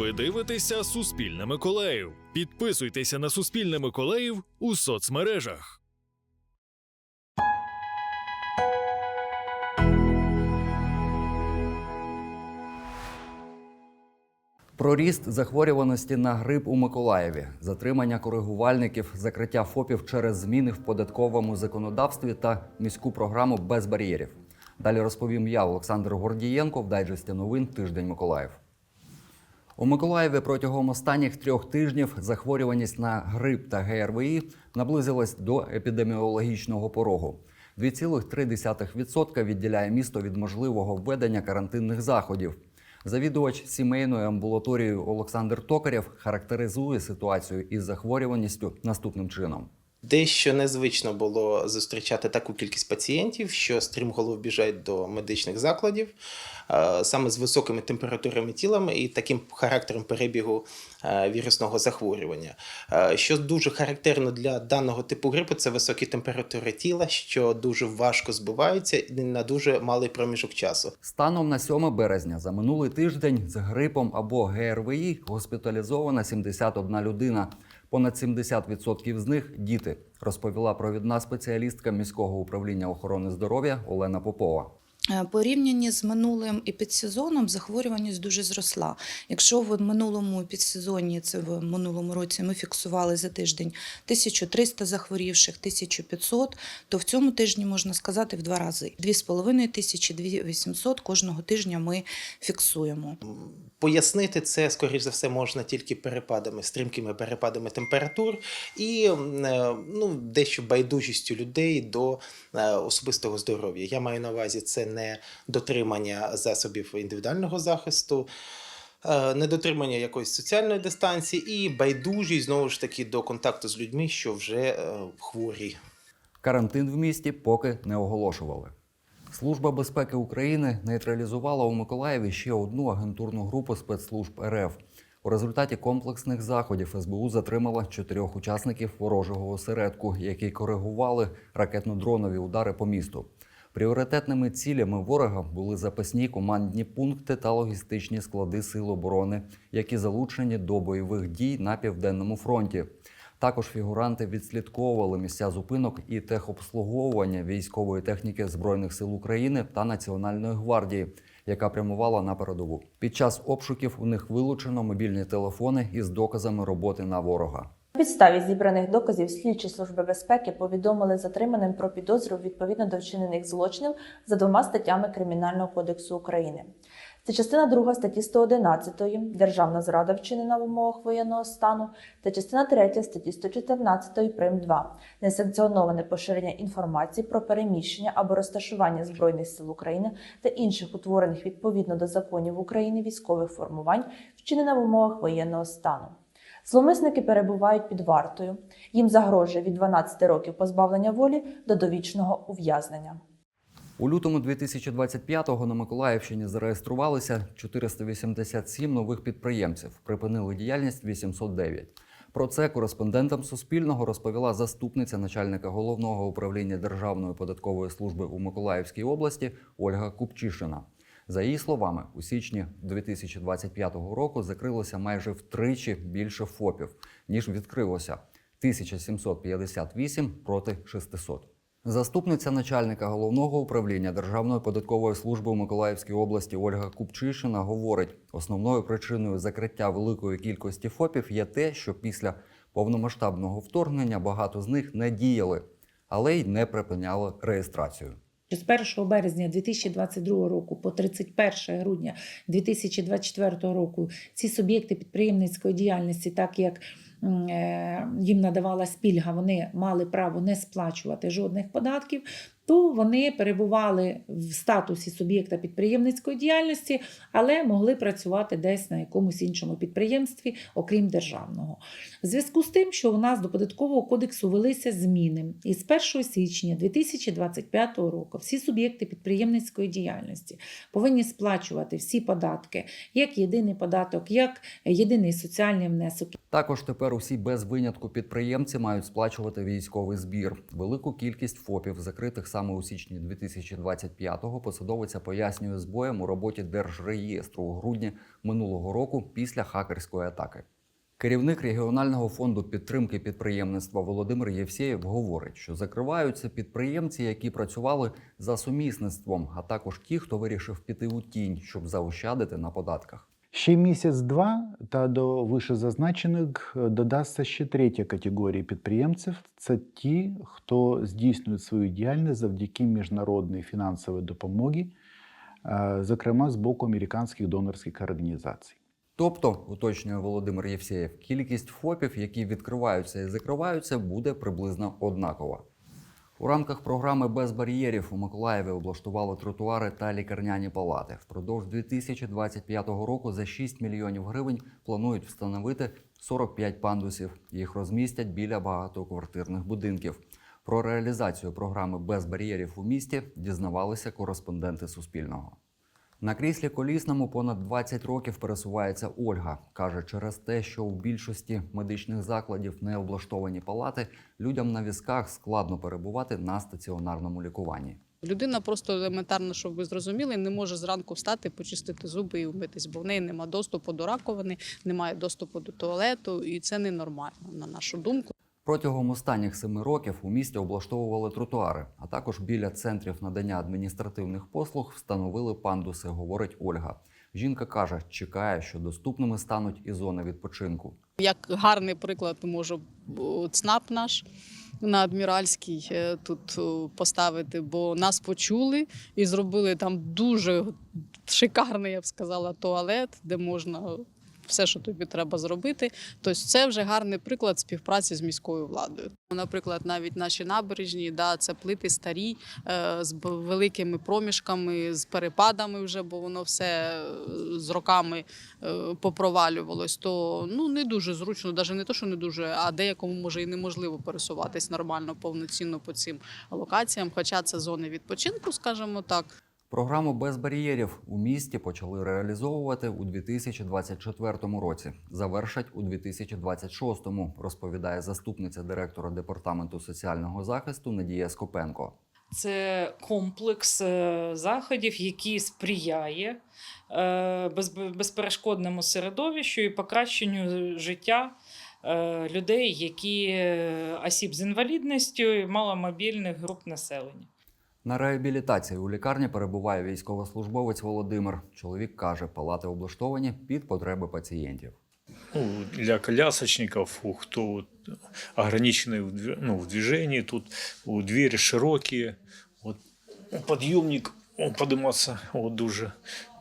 Ви дивитеся Суспільне Миколаїв. Підписуйтеся на Суспільне Миколаїв у соцмережах. Про ріст захворюваності на грип у Миколаєві, затримання коригувальників, закриття ФОПів через зміни в податковому законодавстві та міську програму без бар'єрів. Далі розповім я, Олександр Гордієнко, в дайджесті новин Тиждень Миколаїв. У Миколаєві протягом останніх трьох тижнів захворюваність на грип та ГРВІ наблизилась до епідеміологічного порогу. 2,3% відділяє місто від можливого введення карантинних заходів. Завідувач сімейною амбулаторією Олександр Токарєв характеризує ситуацію із захворюваністю наступним чином. Дещо незвично було зустрічати таку кількість пацієнтів, що стрімголов біжать до медичних закладів е, саме з високими температурами тілами і таким характером перебігу е, вірусного захворювання. Е, Що дуже характерно для даного типу грипу, це високі температури тіла, що дуже важко збиваються на дуже малий проміжок часу. Станом на 7 березня за минулий тиждень з грипом або ГРВІ госпіталізована 71 людина. Понад 70% з них діти, розповіла провідна спеціалістка міського управління охорони здоров'я Олена Попова. Е, Порівнянні з минулим і підсезоном захворюваність дуже зросла. Якщо в минулому підсезоні, це в минулому році, ми фіксували за тиждень 1300 захворівших, 1500, то в цьому тижні можна сказати в два рази. 2500, 2800 кожного тижня ми фіксуємо. Пояснити це, скоріш за все, можна тільки перепадами, стрімкими перепадами температур і е, ну, дещо байдужістю людей до е, особистого здоров'я. Я маю на увазі це не дотримання засобів індивідуального захисту. е, Недотримання якоїсь соціальної дистанції і байдужість знову ж таки до контакту з людьми, що вже е, хворі. Карантин в місті поки не оголошували. Служба безпеки України нейтралізувала у Миколаєві ще одну агентурну групу спецслужб РФ. У результаті комплексних заходів СБУ затримала чотирьох учасників ворожого осередку, які коригували ракетно-дронові удари по місту. Пріоритетними цілями ворога були запасні командні пункти та логістичні склади Сил оборони, які залучені до бойових дій на південному фронті. Також фігуранти відслідковували місця зупинок і техобслуговування військової техніки Збройних сил України та Національної гвардії, яка прямувала на передову. Під час обшуків у них вилучено мобільні телефони із доказами роботи на ворога. На підставі зібраних доказів слідчі служби безпеки повідомили затриманим про підозру відповідно до вчинених злочинів за двома статтями Кримінального кодексу України. Це частина 2 статті 111 Державна зрада вчинена в умовах воєнного стану та частина 3 статті 114 прим 2 Несанкціоноване поширення інформації про переміщення або розташування Збройних сил України та інших утворених відповідно до законів України військових формувань, вчинена в умовах воєнного стану. Зловмисники перебувають під вартою. Їм загрожує від 12 років позбавлення волі до довічного ув'язнення. У лютому 2025-го на Миколаївщині зареєструвалися 487 нових підприємців. Припинили діяльність 809. Про це кореспондентам Суспільного розповіла заступниця начальника головного управління Державної податкової служби у Миколаївській області Ольга Купчишина. За її словами, у січні 2025 року закрилося майже втричі більше ФОПів, ніж відкрилося 1758 проти 600. Заступниця начальника головного управління Державної податкової служби у Миколаївській області Ольга Купчишина говорить: основною причиною закриття великої кількості ФОПів є те, що після повномасштабного вторгнення багато з них не діяли, але й не припиняли реєстрацію. З 1 березня 2022 року по 31 грудня 2024 року ці суб'єкти підприємницької діяльності, так як е, їм надавалась пільга, вони мали право не сплачувати жодних податків, то вони перебували в статусі суб'єкта підприємницької діяльності, але могли працювати десь на якомусь іншому підприємстві, окрім державного. В зв'язку з тим, що у нас до податкового кодексу велися зміни, і з 1 січня 2025 року всі суб'єкти підприємницької діяльності повинні сплачувати всі податки, як єдиний податок, як єдиний соціальний внесок. Також тепер усі без винятку підприємці мають сплачувати військовий збір. Велику кількість ФОПів, закритих саме у січні 2025-го, посадовиця пояснює збоєм у роботі Держреєстру у грудні минулого року після хакерської атаки. Керівник регіонального фонду підтримки підприємництва Володимир Євсєєв говорить, що закриваються підприємці, які працювали за сумісництвом, а також ті, хто вирішив піти у тінь, щоб заощадити на податках. Ще місяць-два та до вишезазначених е, додасться ще третя категорія підприємців. Це ті, хто здійснюють свою діяльність завдяки міжнародної фінансової допомоги, е, зокрема з боку американських донорських організацій. Тобто, уточнює Володимир Євсєєв, кількість ФОПів, які відкриваються і закриваються, буде приблизно однакова. У рамках програми без бар'єрів у Миколаєві облаштували тротуари та лікарняні палати. Впродовж 2025 року за 6 мільйонів гривень планують встановити 45 пандусів. Їх розмістять біля багатоквартирних будинків. Про реалізацію програми без бар'єрів у місті дізнавалися кореспонденти Суспільного. На кріслі колісному понад 20 років пересувається Ольга. Каже, через те, що у більшості медичних закладів не облаштовані палати, людям на візках складно перебувати на стаціонарному лікуванні. Людина просто елементарно, щоб ви зрозуміли, не може зранку встати, почистити зуби і вмитись, бо в неї немає доступу до раковини, немає доступу до туалету, і це ненормально, на нашу думку. Протягом останніх семи років у місті облаштовували тротуари, а також біля центрів надання адміністративних послуг встановили пандуси, говорить Ольга. Жінка каже, чекає, що доступними стануть і зони відпочинку. Як гарний приклад можу о, ЦНАП наш на Адміральській е, тут поставити, бо нас почули і зробили там дуже шикарний, я б сказала, туалет, де можна все, що тобі треба зробити. Тобто це вже гарний приклад співпраці з міською владою. Наприклад, навіть наші набережні, да, це плити старі е, з великими проміжками, з перепадами вже, бо воно все е, з роками е, попровалювалось, то ну не дуже зручно, навіть не то, що не дуже, а деякому може і неможливо пересуватись нормально, повноцінно по цим локаціям. Хоча це зони відпочинку, скажімо так. Програму без бар'єрів у місті почали реалізовувати у 2024 році. Завершать у 2026, розповідає заступниця директора департаменту соціального захисту Надія Скопенко. Це комплекс е, заходів, який сприяє е, без- безперешкодному середовищу і покращенню життя е, людей, які осіб з інвалідністю і маломобільних груп населення. На реабілітації у лікарні перебуває військовослужбовець Володимир. Чоловік каже, палати облаштовані під потреби пацієнтів. ну, для колясочников, у кто вот ограничены в, две- ну, в движении, тут у двери широкие, вот подъемник он подниматься вот дуже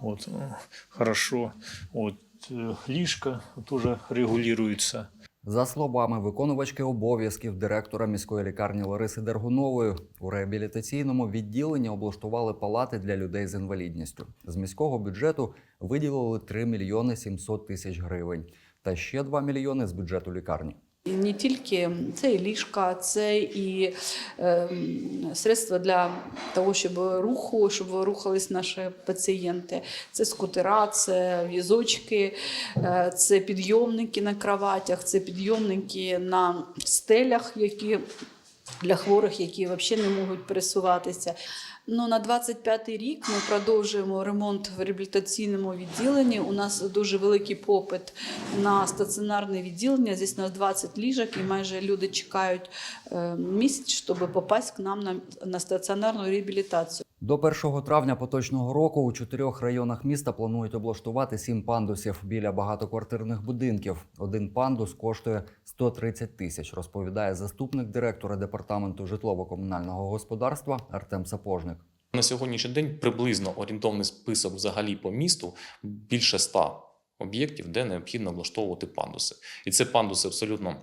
вот, э, хорошо, вот э, лишка тоже регулируется. За словами виконувачки обов'язків директора міської лікарні Лариси Дергунової, у реабілітаційному відділенні облаштували палати для людей з інвалідністю. З міського бюджету виділили 3 мільйони 700 тисяч гривень та ще 2 мільйони з бюджету лікарні. Не тільки це і ліжка, це і е, средства для того, щоб руху, щоб рухались наші пацієнти. Це скутера, це візочки, е, це підйомники на кроватях, це підйомники на стелях, які для хворих, які взагалі не можуть пересуватися. Ну, на 25-й рік ми продовжуємо ремонт в реабілітаційному відділенні. У нас дуже великий попит на стаціонарне відділення. Здесь у нас 20 ліжок, і майже люди чекають е, місяць, щоб попасть к нам на, на стаціонарну реабілітацію. До 1 травня поточного року у чотирьох районах міста планують облаштувати сім пандусів біля багатоквартирних будинків. Один пандус коштує 130 тисяч, розповідає заступник директора департаменту житлово-комунального господарства Артем Сапожник. На сьогоднішній день приблизно орієнтовний список взагалі по місту більше ста об'єктів, де необхідно облаштовувати пандуси. І це пандуси абсолютно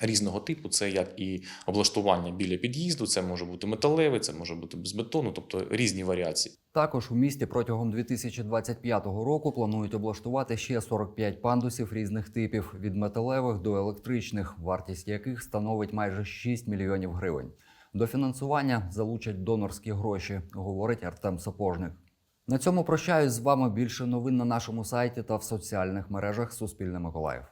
різного типу. Це як і облаштування біля під'їзду, це може бути металевий, це може бути без бетону, тобто різні варіації. Також у місті протягом 2025 року планують облаштувати ще 45 пандусів різних типів від металевих до електричних, вартість яких становить майже 6 мільйонів гривень. До фінансування залучать донорські гроші, говорить Артем Сапожник. На цьому прощаюсь з вами. Більше новин на нашому сайті та в соціальних мережах Суспільне Миколаїв.